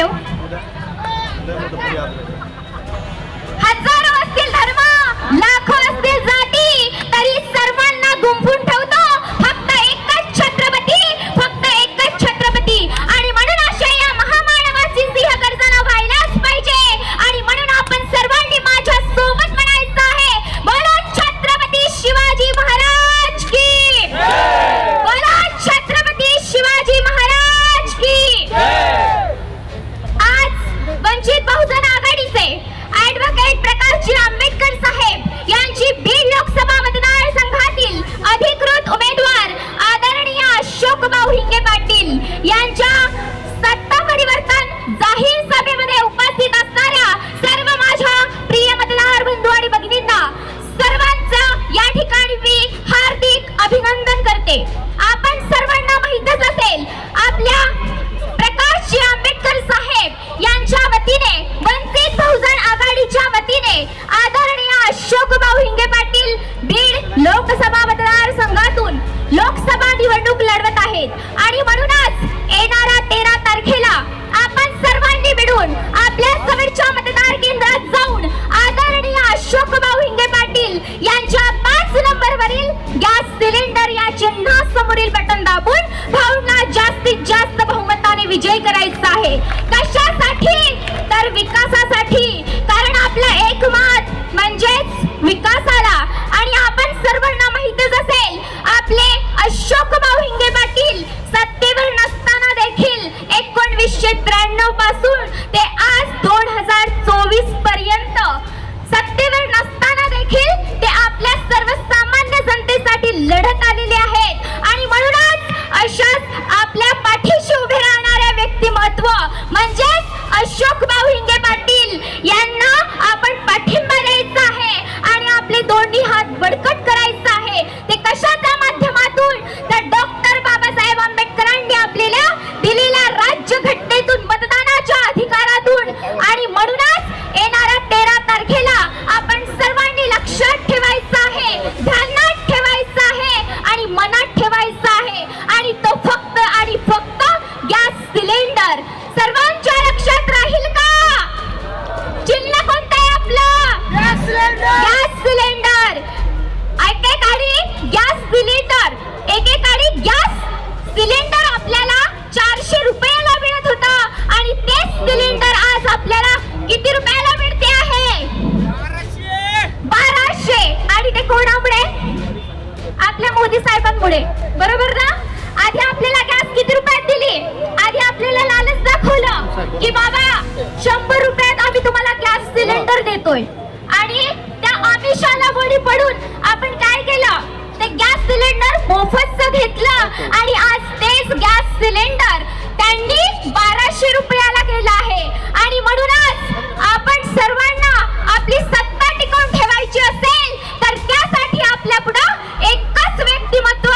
đâu निवडणूक लढवत आहेत. आणि म्हणूनच येणाऱ्या तेरा तारखेला आपण सर्वांनी मिळून आपल्या समीरच्या मतदार केंद्रात जाऊन आदरणीय अशोक भाऊ हिंगे पाटील यांच्या पाच नंबरवरील गॅस सिलेंडर या चिन्हासमोरील बटन दाबून भाऊंना जास्तीत जास्त बहुमताने विजय करायचा आहे. कशासाठी? तर विकासासाठी. कारण आपला एक मत म्हणजेच विकास त्र्याण्णवपासून ते गॅस सिलेंडर. एकेकाळी गॅस सिलेंडर आपल्याला चारशे रुपयाला मिळत होता. आणि तेच सिलेंडर आज आपल्याला किती रुपयाला मिळते आहे? बाराशे. आणि ते कोणामुळे? आपल्या मोदी साहेबांमुळे. बरोबर ना? आधी आपल्याला गॅस किती रुपयात दिली? आधी आपल्याला लालच दाखवलं की बाबा शंभर रुपयात आम्ही तुम्हाला गॅस सिलेंडर देतोय आणि त्या आमिषाला बळी पडून आपण काय केलं ते गॅस सिलेंडर मोफतच घेतलं आणि आज तेच गॅस सिलेंडर त्यांनी बाराशे रुपयाला केलं आहे. आणि म्हणूनच आपण सर्वांना आपली सत्ता टिकवून ठेवायची असेल तर त्यासाठी आपल्या पुढं एकच व्यक्तिमत्व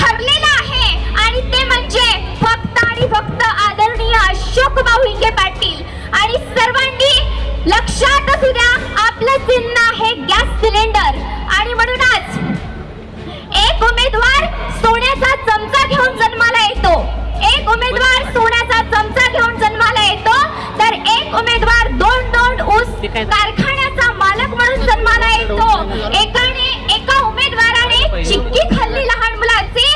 ठरलेलं आहे. आणि ते म्हणजे फक्त आणि फक्त आदरणीय अशोक भाऊ पाटील. आणि सर्वांनी लक्षात असू द्या आपलं चिन्ह आहे गॅस सिलेंडर एक उमेदवार सोन्याचा चमचा घेऊन जन्माला येतो. एक उमेदवार सोन्याचा चमचा घेऊन जन्माला येतो. तर एक उमेदवार दोन दोन ऊस कारखान्याचा मालक म्हणून जन्माला येतो. एकाने एका उमेदवाराने चिक्की खाल्ली लहान मुलाची.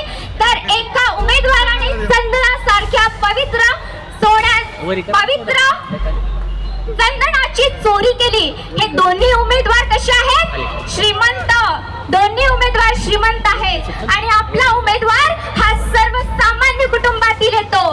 तर एका उमेदवाराने चंदना सारख्या पवित्र सोन्या पवित्र चंदनाची चोरी केली. हे दोन्ही उमेदवार कसे आहेत? श्रीमंत दोन्ही उमेदवार श्रीमंत आहेत. आणि आपला उमेदवार हा सर्वसामान्य कुटुंबातील येतो.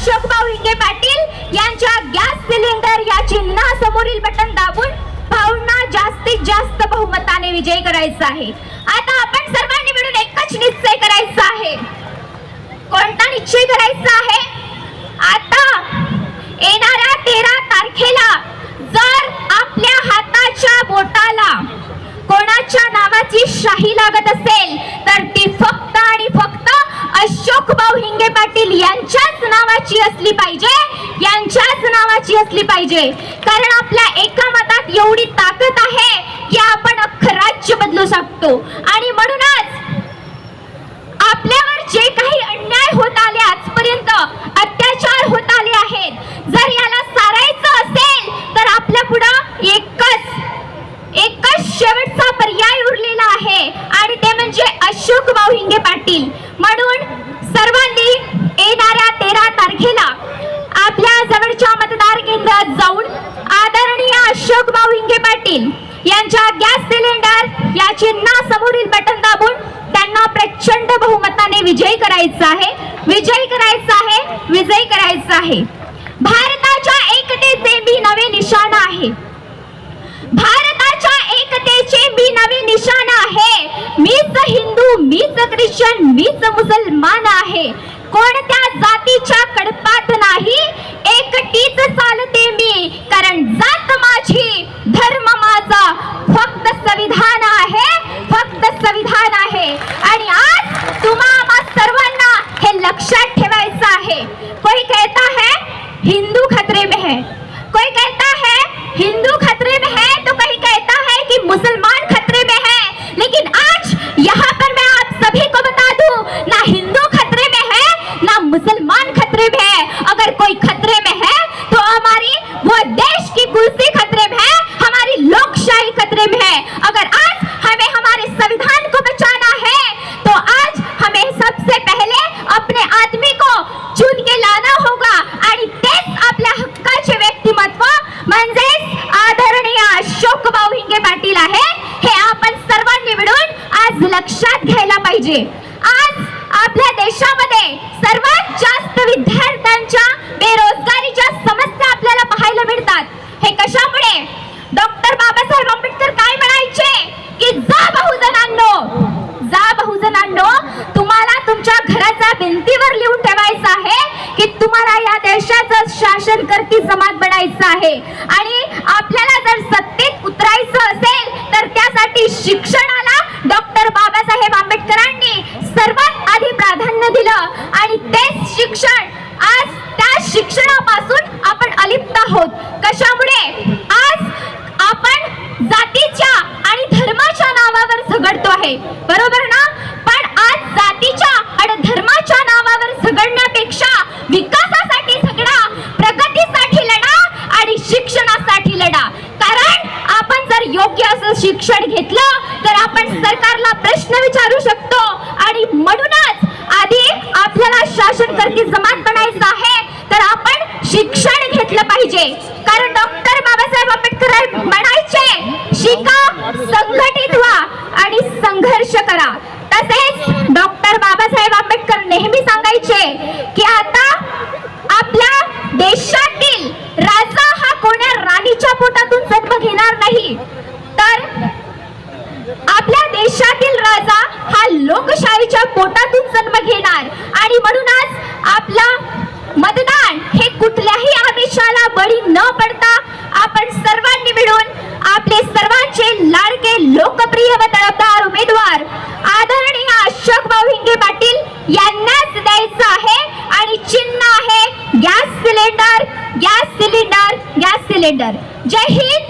अशोकभाऊ हिंगे पाटील यांच्या गॅस सिलेंडर चिन्हासमोरील बटन दाबून भाऊंना जास्तीत जास्त बहुमताने विजय करायचा आहे. आता आपण सर्वांनी मिळून एकच निश्चय करायचा आहे. कोणता निश्चय करायचा आहे? आता येणाऱ्या तेरा तारखेला जर आपल्या हाताच्या बोटाला कोणाच्या नावाची शाही लागत असेल तर ती फक्त आणि फक्त अशोक पाटील यांच्याच नावाची असली पाहिजे यांच्याच नावाची असली पाहिजे. कारण आपल्या एका मतात एवढी ताकद आहे की आपण अख्खं राज्य बदलू शकतो. आणि म्हणूनच आपल्यावर जे काही अन्याय होत आले आजपर्यंत अत्याचार होत आले आहेत. जर याला सारायचं असेल तर आपल्या पुढं एकच एकच शेवटचा पर्याय उरलेला आहे. आणि ते म्हणजे अशोक भाऊ हिंगे पाटील. म्हणून सर्वांनी येणाऱ्या तेरा तारखेला आपल्या जवळच्या मतदार केंद्रात जाऊन अशोक भाऊ हिंगे पाटील यांच्या गॅस सिलेंडर या चिन्हासमोरील बटन दाबून त्यांना प्रचंड बहुमताने विजयी करायचा आहे. विजयी करायचा आहे विजयी करायचा आहे. भारताच्या एकतेचे मी नवे निशाण आहे. भारताच्या एकतेचे मी नवे निशाण आहे. मीच हिंदू मीच ख्रिश्चन मीच मुसलमान आहे कोणत्या जातीच्या कडपात नाही एकटीच चालते मी कारण जात माझी धर्म माझा फक्त संविधान आहे फक्त संविधान आहे आणि आज तुम्हा आम्हा सर्वांना हे लक्षात ठेवायचं आहे कोई कहता है हिंदू खतरे में है कोई कहता है हिंदू खतरे में है तो कोई कहता है कि मुसलमान खतरे में है लेकिन आज यहाँ पर मैं आप सभी को बता दूं ना हिंदू खतरे में है ना मुसलमान खतरे में है अगर कोई खतरे में है तो हमारी वो देश की कुर्सी खतरे में है हमारी लोकशाही खतरे में है अगर आज हमें हमारे संविधान को बचाना है तो आज हमें सबसे पहले अपने आदमी को चुन के लाना होगा आणि तेच आपल्या हक्काचे व्यक्तिमत्व म्हणजेच आदरणीय अशोक भाऊ हिंगे पाटील आहे हे आपण सर्वांनी मिळून आज लक्षात घ्यायला पाहिजे आज आपल्या देशामध्ये सर्वात जास्त विद्यार्थ्यांच्या बेरोजगारीच्या समस्या आपल्याला पाहायला मिळतात. हे कशामुळे? डॉक्टर बाबासाहेब आंबेडकर काय म्हणायचे? की जा बहुजनांनो जा बहुजनांनो तुम्हाला तुमच्या घराच्या भिंतीवर लिहून ठेवायचं आहे की तुम्हाला या देशाचं शासन करती जमात बनायचं आहे. आणि आपल्याला जर सत्तेत उतरायचं असेल तर त्यासाठी शिक्षणाला डॉक्टर बाबासाहेब आंबेडकरांनी सर्वात आधी प्राधान्य दिलं आणि तेच शिक्षण आज त्या शिक्षणापासून आपण अलिप्त आहोत कशामुळे आज आपण जातीच्या आणि धर्माच्या नावावर झगडतो आहे बरोबर ना पण आज जातीच्या आणि धर्माच्या नावावर झगडण्यापेक्षा विकासासाठी झगडा प्रगतीसाठी लढा आणि शिक्षणासाठी लढा कारण आपण जर योग्य असं शिक्षण घेतलं तर आपण सरकारला प्रश्न विचारू शकतो आणि म्हणूनच आधी आपल्याला शासन करती जमात बनायचं आहे तर आपण शिक्षण घेतलं पाहिजे कारण डॉक्टर बाबासाहेब आंबेडकर म्हणायचे शिका संघटित व्हा आणि संघर्ष करा. तसेच डॉक्टर बाबासाहेब आंबेडकर नेहमी सांगायचे की आता आपल्या देशातील राजा हा कोण्या राणीच्या पोटातून जन्म घेणार नाही. तर आपल्या देशातील राजा हा लोकशाहीच्या पोटातून जन्म घेणार. आणि म्हणूनच आपला मतदान हे कुठल्याही आमिषाला बळी न पडता आपण सर्वांनी मिळून आपले सर्वांचे लाडके लोकप्रिय व तळपदार उमेदवार आदरणीय अशोक भाऊ हिंगे पाटील यांनाच द्यायचं आहे. आणि चिन्ह आहे gas cylinder gas cylinder gas cylinder. जय हिंद.